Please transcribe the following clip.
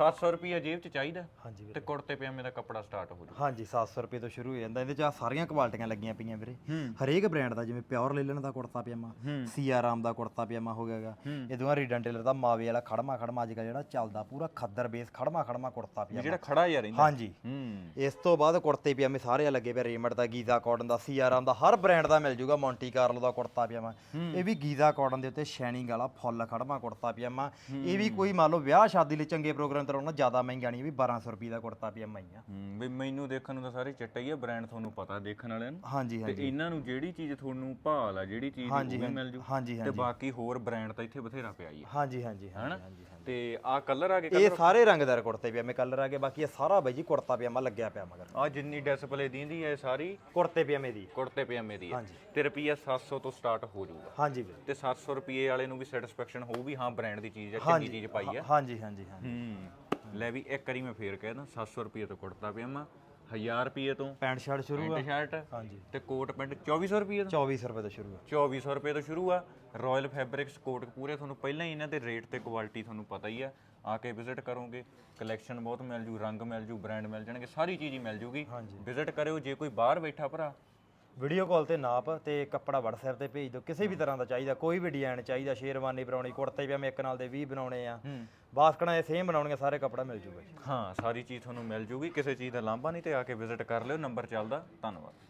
700 ਰੁਪਏ ਜੇਬ 'ਚ ਚਾਹੀਦਾ। ਹਾਂਜੀ ਵੀਰੇ। ਤੇ ਕੁੜਤੇ ਪਜਾਮੇ ਦਾ ਕੱਪੜਾ ਸਟਾਰਟ ਹੋ ਜੂ। ਹਾਂਜੀ 700 ਰੁਪਏ ਤੋਂ ਸ਼ੁਰੂ ਹੋ ਜਾਂਦਾ। ਇਹਦੇ ਚ ਆਹ ਸਾਰੀਆਂ ਕੁਆਲਟੀਆਂ ਲੱਗੀਆਂ ਪਈਆਂ ਵੀਰੇ। ਹਰੇਕ ਬ੍ਰਾਂਡ ਦਾ ਜਿਵੇਂ ਪਿਓਰ ਲੈਲਨ ਦਾ ਕੁੜਤਾ ਪਜਾਮਾ। ਸੀਆਰਾਮ ਦਾ ਕੁੜਤਾ ਪਜਾਮਾ ਹੋ ਗਿਆਗਾ ਇਹ ਦੋਹਾਂ ਰੀਡਨ ਟੇਲਰ ਦਾ ਮਾਵੇ ਵਾਲਾ ਖੜਮਾ ਖੜਮਾ ਅੱਜ ਜਿਹੜਾ ਚੱਲਦਾ ਪੂਰਾ ਖੱਦਰ ਬੇਸ ਖੜਮਾ ਖੜਮਾ ਕੁੜਤਾ ਪਜਾਮਾ। ਜਿਹੜਾ ਖੜਾ ਯਾਰ ਰਹਿੰਦਾ। ਹਾਂਜੀ। ਹੂੰ। ਇਸ ਤੋਂ ਬਾਅਦ ਕੁੜਤੇ ਪਜਾਮੇ ਸਾਰੇ ਲੱਗੇ ਪਏ ਰੇਮੰਡ ਦਾ ਗੀਜ਼ਾ ਕਾਟਨ ਦਾ ਸੀਆਰਾਮ ਦਾ ਹਰ ਬ੍ਰਾਂਡ ਦਾ ਮਿਲ ਜੂਗਾ ਮੌਂਟੀ ਕਾਰਲੋ ਦਾ ਕੁੜਤਾ ਪਜਾਮਾ। ਇਹ ਵੀ ਗੀਜ਼ਾ ਕਾਟਨ ਦੇ ਉੱਤੇ ਸ਼ਾਈਨਿੰਗ ਵਾਲਾ ਫੁੱਲ ਖੜਮਾ ਕੁੜਤਾ ਪਜਾਮਾ। ਇਹ ਵੀ ਕੋਈ ਮੰਨ ਲਓ ਵਿਆਹ ਸ਼ਾਦੀ ਲਈ ਚੰਗੇ ਪ੍ਰੋਗਰਾਮ ਤੇ ਲਾਉਣਾ ਜ਼ਿਆਦਾ ਮਹਿੰਗਾ ਨਹੀਂ ਇਹ ਵੀ 1200 ਰੁਪਏ ਦਾ ਕੁੜਤਾ ਪਜਾਮਾ ਹੀ ਆ। ਵੀ ਮੈਨੂੰ ਦੇਖਣ ਨੂੰ ਤਾਂ ਸਾਰੇ ਚਿੱਟਾ ਹੀ ਆ ਬ੍ਰਾਂਡ ਤੁਹਾਨੂੰ ਪਤਾ ਦੇਖਣ ਵਾਲਿਆਂ ਨੂੰ। ਹਾਂਜੀ ਤੇ ਹਾਂਜੀ। ਇਹਨਾਂ ਨੂੰ ਜਿਹੜੀ ਚੀਜ਼ ਤੁਹਾਨੂੰ ਭਾਲ ਆ ਜਿਹੜੀ ਚੀਜ਼ ਉਹ ਮਿਲ ਜੂ। ਹਾਂਜੀ ਤੇ ਬਾਕੀ ਹੋਰ ਬ੍ਰਾਂਡ ਤਾਂ ਇੱਥੇ ਬਥੇਰਾ ਪਿਆ ਹੀ ਆ। ਹਾਂਜੀ ਹਾਂਜੀ ਹਾਂਜੀ। ਤੇ ਆ ਕਲਰ ਆ ਗਏ ਇਹ ਸਾਰੇ ਰੰਗਦਾਰ ਕੁੜਤੇ ਪਜਾਮੇ ਕਲਰ ਆ ਗਏ ਬਾਕੀ ਇਹ ਸਾਰਾ ਬਾਈ ਜੀ ਕੁੜਤਾ ਪਜਾਮਾ ਲੱਗਿਆ ਪਿਆ ਮਗਰ। ਆ ਜਿੰਨੀ ਡਿਸਪਲੇ ਦੀਂਦੀ ਹੈ ਸਾਰੀ। ਕੁੜਤੇ ਪਜਾਮੇ ਦੀ। ਕੁੜਤੇ ਪਜਾਮੇ ਦੀ ਹੈ। ਹਾਂਜੀ। ਤੇ ਰੁਪਈਆ 700 ਤੋਂ ਸਟਾਰਟ ਹੋ ਜਾਊਗਾ। ਹਾਂਜੀ ਵੀਰੇ। ਤੇ 700 ਰੁਪਏ ਵਾਲੇ ਨੂੰ ਵੀ ਸੈਟੀਸਫੈਕਸ਼ਨ ਹੋਊ ਵੀ ਹਾਂ ਬ੍ਰਾਂਡ ਦੀ ਚੀਜ਼ ਹੈ ਚੰਗੀ ਚੀਜ਼ ਪਾਈ ਹੈ। ਹਾਂਜੀ ਹਾਂਜੀ ਹਾਂਜੀ। ਹੂੰ। ਲੈ ਵੀ ਇੱਕ ਵਾਰੀ ਮੈਂ ਫੇਰ ਕਹਿ ਦਾਂ 700 ਰੁਪਏ ਤੋਂ ਕੁੜਤਾ ਪਜਾਮਾ। 1000 ਰੁਪਏ ਤੋਂ। ਪੈਂਟ ਸ਼ਰਟ ਸ਼ੁਰੂ ਆ। ਪੈਂਟ ਸ਼ਰਟ ਹਾਂਜੀ। ਤੇ ਕੋਟ ਪੈਂਟ 2400 ਰੁਪਏ ਤੋਂ? 2400 ਰੁਪਏ ਤੋਂ ਸ਼ੁਰੂ ਆ। 2400 ਰੁਪਏ ਤੋਂ ਸ਼ੁਰੂ ਆ। ਰਾਇਲ ਫੈਬਰਿਕਸ ਕੋਟ ਪੂਰੇ ਤੁਹਾਨੂੰ ਪਹਿਲਾਂ ਹੀ ਇਹਨਾਂ ਦੇ ਰੇਟ ਤੇ ਕੁਆਲਿਟੀ ਤੁਹਾਨੂੰ ਪਤਾ ਹੀ ਆ। ਆ ਕੇ ਵਿਜ਼ਿਟ ਕਰੋਗੇ ਕਲੈਕਸ਼ਨ ਬਹੁਤ ਮਿਲ ਜੂ ਰੰਗ ਮਿਲ ਜੂ ਬ੍ਰਾਂਡ ਮਿਲ ਜਾਣਗੇ ਸਾਰੀ ਚੀਜ਼ ਹੀ ਮਿਲ ਜੂਗੀ। ਹਾਂਜੀ। ਵਿਜ਼ਿਟ ਕਰਿਓ ਜੇ ਕੋਈ ਬਾਹਰ ਬੈਠਾ ਭਰਾ ਵੀਡੀਓ ਕਾਲ ਤੇ ਨਾਪ ਤੇ ਕੱਪੜਾ WhatsApp ਤੇ ਭੇਜ ਦਿਓ। ਕਿਸੇ ਵੀ ਤਰ੍ਹਾਂ ਦਾ ਚਾਹੀਦਾ ਕੋਈ ਵੀ ਡਿਜ਼ਾਈਨ ਚਾਹੀਦਾ ਸ਼ੇਰਵਾਨੀ ਬਣਾਉਣੀ ਕੁੜਤੇ ਪਜਾਮੇ ਇੱਕ ਨਾਲ ਦੇ 20 ਬਣਾਉਣੇ ਆ। ਬਾਸਕਣਾ ਇਹ ਸੇਮ ਬਣਾਉਣੀਆਂ ਸਾਰੇ ਕੱਪੜਾ ਮਿਲ ਜੂਗਾ ਜੀ। ਹਾਂ ਸਾਰੀ ਚੀਜ਼ ਤੁਹਾਨੂੰ ਮਿਲ ਜੂਗੀ। ਕਿਸੇ ਚੀਜ਼ ਦਾ ਲਾਂਭਾ ਨਹੀਂ ਤੇ ਆ ਕੇ ਵਿਜ਼ਿਟ ਕਰ ਲਿਓ ਨੰਬਰ ਚੱਲਦਾ। ਧੰਨਵਾਦ।